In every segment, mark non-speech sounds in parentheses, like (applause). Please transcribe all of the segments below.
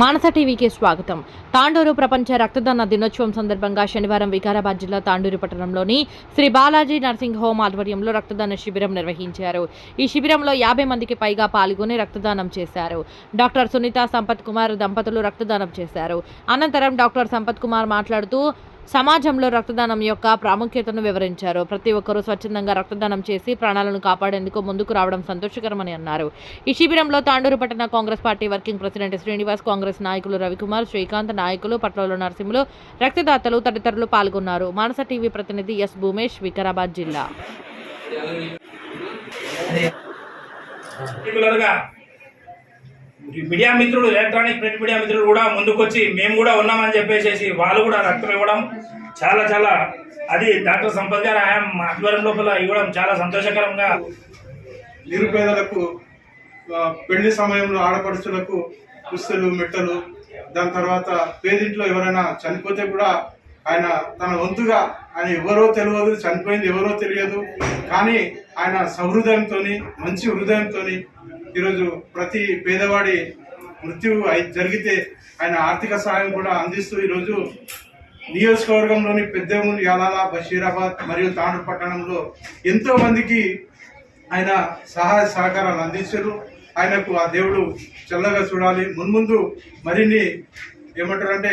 మానస టీవీకి స్వాగతం. తాండూరు ప్రపంచ రక్తదాన దినోత్సవం సందర్భంగా శనివారం వికారాబాద్ జిల్లా తాండూరు పట్టణంలోని శ్రీ బాలాజీ నర్సింగ్ హోమ్ ఆధ్వర్యంలో రక్తదాన శిబిరం నిర్వహించారు. ఈ శిబిరంలో యాభై మందికి పైగా పాల్గొని రక్తదానం చేశారు. డాక్టర్ సునీత సంపత్ కుమార్ దంపతులు రక్తదానం చేశారు. అనంతరం డాక్టర్ సంపత్ కుమార్ మాట్లాడుతూ సమాజంలో రక్తదానం యొక్క ప్రాముఖ్యతను వివరించారు. ప్రతి ఒక్కరూ స్వచ్ఛందంగా రక్తదానం చేసి ప్రాణాలను కాపాడేందుకు ముందుకు రావడం సంతోషకరమని అన్నారు. ఈ శిబిరంలో తాండూరు పట్టణ Congress party working president Srinivas Congress నాయకులు రవికుమార్ శ్రీకాంత్ నాయకులు పట్లలో నరసింహులు రక్తదాతలు తదితరులు పాల్గొన్నారు. మానస టీవీ ప్రతినిధి ఎస్. భూమేష్ వికారాబాద్ జిల్లా. మీడియా మిత్రులు ఎలక్ట్రానిక్ ప్రింట్ మీడియా మిత్రులు కూడా ముందుకొచ్చి మేము కూడా ఉన్నామని చెప్పేసి వాళ్ళు కూడా రక్తం ఇవ్వడం చాలా చాలా అది డాక్టర్ సంపద్ గారు ఆయన ఆధ్వర్యం లోపల ఇవ్వడం చాలా సంతోషకరంగా. నిరుపేదలకు పెళ్ళి సమయంలో ఆడపడుచులకు పుస్తలు మెట్టలు దాని తర్వాత పేదింట్లో ఎవరైనా చనిపోతే కూడా ఆయన తన వంతుగా ఆయన ఎవరో తెలియదు చనిపోయింది ఎవరో తెలియదు. కానీ ఆయన సహృదయంతో మంచి హృదయంతో ఈరోజు ప్రతి పేదవాడి మృత్యు అయి జరిగితే ఆయన ఆర్థిక సహాయం కూడా అందిస్తూ ఈరోజు నియోజకవర్గంలోని పెద్దమూలు యాలాల బషీరాబాద్ మరియు తాండ్రు పట్టణంలో ఎంతో మందికి ఆయన సహాయ సహకారాలు అందించారు. ఆయనకు ఆ దేవుడు చల్లగా చూడాలి. మున్ముందు మరిన్ని ఏమంటారంటే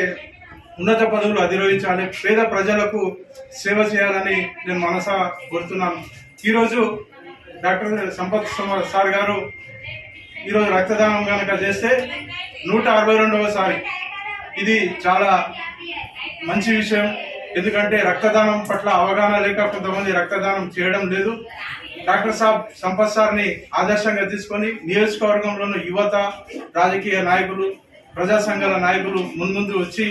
ఉన్నత పదవులు అధిరోహించాలి. పేద ప్రజలకు సేవ చేయాలని నేను మనసా కోరుతున్నాను. ఈరోజు డాక్టర్ సంపత్ సార్ గారు ఈరోజు రక్తదానం కనుక చేస్తే నూట అరవై రెండవసారి ఇది చాలా మంచి విషయం. ఎందుకంటే రక్తదానం పట్ల అవగాహన లేక కొంతమంది రక్తదానం చేయడం లేదు. డాక్టర్ సాబ్ సంపత్ సార్ని ఆదర్శంగా తీసుకొని నియోజకవర్గంలోని యువత రాజకీయ నాయకులు ప్రజా సంఘాల నాయకులు మున్ముందు వచ్చి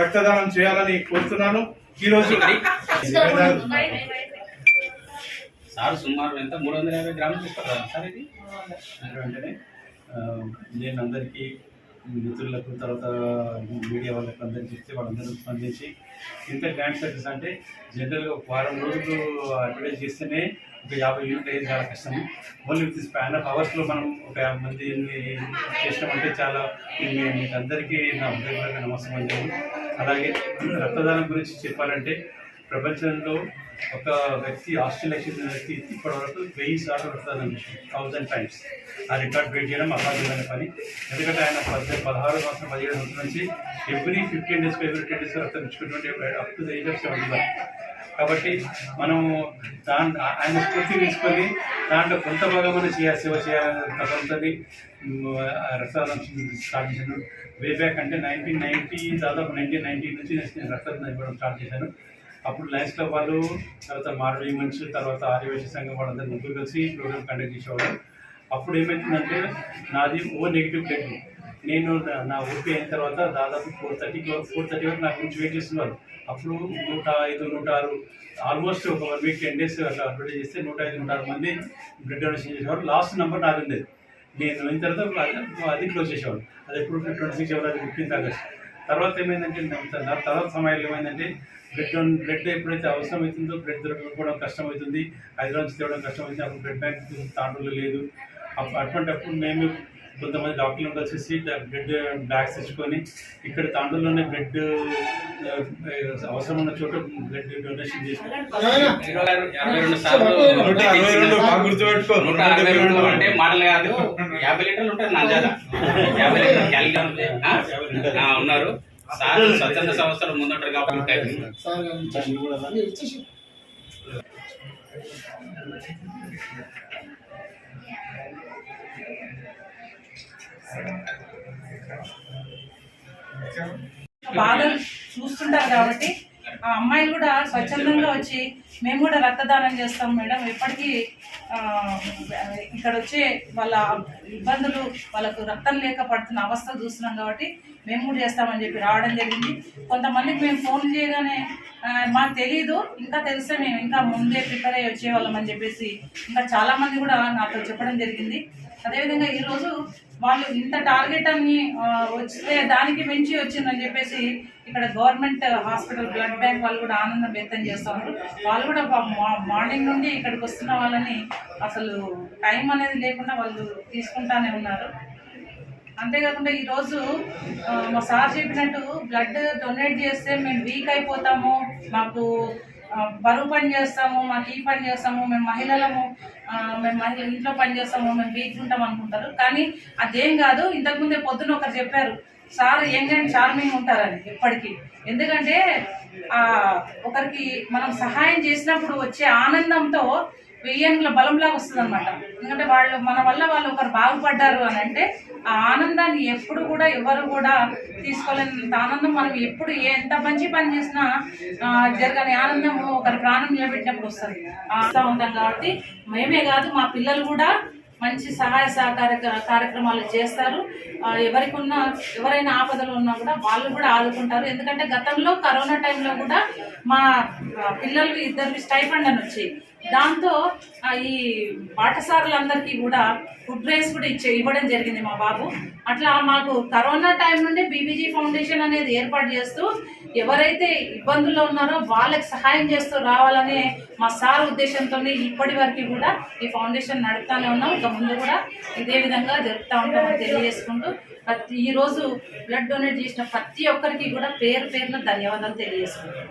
రక్తదానం చేయాలని కోరుతున్నాను. ఈరోజు (laughs) సార్ సుమారు ఎంత? మూడు వందల యాభై గ్రాములు తీసుకుంటారు సార్ ఇది? వెంటనే నేను అందరికీ మిత్రులకు తర్వాత మీడియా వాళ్ళకి అందరికి చెప్తే వాళ్ళందరూ స్పందించి ఇంత గ్రాండ్ సర్వీస్ అంటే జనరల్గా ఒక వారం రోజులు అడ్వర్టైజ్ చేస్తేనే ఒక యాభై యూనిట్ అయ్యేది చాలా కష్టం ఓన్లీ విత్ స్పాన్ ఆఫ్ అవర్స్లో మనం ఒక యాభై మంది చేసినామంటే చాలా మీకు అందరికీ నా ఉద్యోగులకు నమస్కారం అలాగే రక్తదానం గురించి చెప్పాలంటే ప్రపంచంలో ఒక వ్యక్తి ఆస్ట్రేలియాకి చెందిన వ్యక్తి ఇప్పటి వరకు వెయ్యి సార్లు రక్తదానం థౌజండ్ టైమ్స్. ఆ రికార్డ్ బ్రేక్ చేయడం అసాధ్యమైన పని. ఎందుకంటే ఆయన పద్దె పదహారు సంవత్సరం పదిహేడు సంవత్సరం నుంచి every fifteen days every ten days రక్తం ఇచ్చుకుంటుంటే up to the age of seventy one. కాబట్టి మనము దాని ఆయన స్ఫూర్తి తీసుకొని దాంట్లో కొంత భాగం మనం చేయాలి సేవ చేయాలని తప్పనిసరి రక్తదానం స్టార్ట్ చేశాను. వే బ్యాక్ అంటే నైన్టీన్ నైన్టీ దాదాపు నైన్టీన్ నైన్టీ నుంచి నేను రక్తదానం ఇవ్వడం స్టార్ట్ చేశాను. అప్పుడు లయన్స్ క్లబ్ వాళ్ళు తర్వాత మారవీ మనిషి తర్వాత ఆర్యవేశ సంఘం వాళ్ళందరూ ముగ్గురు కలిసి ప్రోగ్రామ్ కండక్ట్ చేసేవాళ్ళు. అప్పుడు ఏమైందంటే నాది ఓ నెగిటివ్ బ్లడ్ నేను నా- ఓపీ అయిన తర్వాత దాదాపు ఫోర్ థర్టీకి ఫోర్ థర్టీ వరకు నాకు గురించి వెయిట్ చేస్తున్నారు. అప్పుడు నూట ఐదు నూట ఆరు ఆల్మోస్ట్ ఒక వన్ వీక్ టెన్ డేస్ అట్లా అడ్వర్టైజ్ చేస్తే నూట ఐదు నూట ఆరు మంది బ్లడ్ డొనేషన్ చేసేవారు. లాస్ట్ నెంబర్ నాది ఉండేది. నేను అయిన తర్వాత అది- అది క్లోజ్ చేసేవాడు అది ఎప్పుడు ట్వంటీ సిక్స్ ఎవరు ఫిఫ్టీన్త్ ఆగస్ట్ తర్వాత ఏమైందంటే తర్వాత సమయంలో ఏమైందంటే బ్లడ్ డొన్- బ్లడ్ ఎప్పుడైతే అవసరం అవుతుందో బ్లడ్ దొరకకపోవడం కష్టం అవుతుంది. హైదరాబాద్ నుంచి తేవడం కష్టం అవుతుంది. అప్పుడు బ్లడ్ బ్యాంక్ తాండూరులో లేదు. అప్పుడు అటువంటిప్పుడు మేము కొంతమంది డాక్టర్లు వచ్చేసి బ్లడ్ బ్యాగ్స్ తెచ్చుకొని ఇక్కడ తాండూరులోనే బ్లడ్ అవసరం ఉన్న చోట బ్లడ్ డొనేషన్ చేసి అంటే మాటలు కాదు. యాభై లీటర్లు ఉంటుంది నంజాల (laughs) యాభై లీటర్లు ఉన్నారు. సార్ స్వచ్ఛంద సంస్థలు ముందుంటారు కాబట్టి బాధలు చూస్తుంటారు కాబట్టి ఆ అమ్మాయిలు కూడా స్వచ్ఛందంగా వచ్చి మేము కూడా రక్తదానం చేస్తాం మేడం. ఎప్పటికీ ఇక్కడ వచ్చే వాళ్ళ ఇబ్బందులు వాళ్ళకు రక్తం లేక పడుతున్న అవస్థ చూస్తున్నాం కాబట్టి మేము కూడా చేస్తామని చెప్పి రావడం జరిగింది. కొంతమందికి మేము ఫోన్ చేయగానే మాకు తెలియదు ఇంకా తెలిస్తే మేము ఇంకా ముందే ప్రిపేర్ అయ్యి వచ్చేవాళ్ళం అని చెప్పేసి ఇంకా చాలామంది కూడా నాతో చెప్పడం జరిగింది. అదేవిధంగా ఈరోజు వాళ్ళు ఇంత టార్గెట్ అని వస్తే దానికి మించి వచ్చిందని చెప్పేసి ఇక్కడ గవర్నమెంట్ హాస్పిటల్ బ్లడ్ బ్యాంక్ వాళ్ళు కూడా ఆనందం వ్యక్తం చేస్తున్నారు. వాళ్ళు కూడా మా- మార్నింగ్ నుండి ఇక్కడికి వస్తున్న వాళ్ళని అసలు టైం అనేది లేకుండా వాళ్ళు తీసుకుంటానే ఉన్నారు. అంతేకాకుండా ఈరోజు మా సార్ చెప్పినట్టు బ్లడ్ డొనేట్ చేస్తే మేము వీక్ అయిపోతాము మాకు బరువు పని చేస్తాము మాకు ఈ పని చేస్తాము మేము మహిళలము మేము మహిళ ఇంట్లో పని చేస్తాము మేము వీక్ ఉంటాం అనుకుంటారు. కానీ అదేం కాదు ఇంతకుముందే పొద్దున ఒకరు చెప్పారు సార్ యంగ్ అండ్ చార్మింగ్ ఉంటారని ఎప్పటికీ. ఎందుకంటే ఒకరికి మనం సహాయం చేసినప్పుడు వచ్చే ఆనందంతో విలియన్ల బలంలాగా వస్తుంది అనమాట ఎందుకంటే వాళ్ళు మన వల్ల వాళ్ళు ఒకరు బాగుపడ్డారు అని అంటే ఆ ఆనందాన్ని ఎప్పుడు కూడా ఎవరు కూడా తీసుకోలేనంత ఆనందం మనం ఎప్పుడు ఎంత మంచి పని చేసినా జరగని ఆనందం ఒకరి ప్రాణం నిలబెట్టినప్పుడు వస్తుంది. ఆస్తా ఉంటాం కాబట్టి మేమే కాదు మా పిల్లలు కూడా మంచి సహాయ సహకార కార్యక్రమాలు చేస్తారు. ఎవరికి ఉన్న ఎవరైనా ఆపదలు ఉన్నా కూడా వాళ్ళు కూడా ఆదుకుంటారు. ఎందుకంటే గతంలో కరోనా టైంలో కూడా మా పిల్లలు ఇద్దరికి స్టైఫండ్ అని వచ్చి దాంతో ఈ పాఠశాలలందరికీ కూడా ఫుడ్ రైస్ కూడా ఇచ్చే ఇవ్వడం జరిగింది మా బాబు. అట్లా మాకు కరోనా టైం నుండి బీబీజీ ఫౌండేషన్ అనేది ఏర్పాటు చేస్తూ ఎవరైతే ఇబ్బందుల్లో ఉన్నారో వాళ్ళకి సహాయం చేస్తూ రావాలనే మా సార్ ఉద్దేశంతో ఇప్పటి వరకు కూడా ఈ ఫౌండేషన్ నడుపుతానే ఉన్నాం. ఇక ముందు కూడా ఇదే విధంగా జరుపుతూ ఉంటామని తెలియజేసుకుంటూ ప్రతి ఈరోజు బ్లడ్ డొనేట్ చేసిన ప్రతి ఒక్కరికి కూడా పేరు పేరున ధన్యవాదాలు తెలియజేసుకుంటాం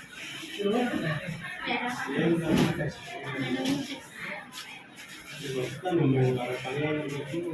그리고쓰는문화를강화하는것이 힘?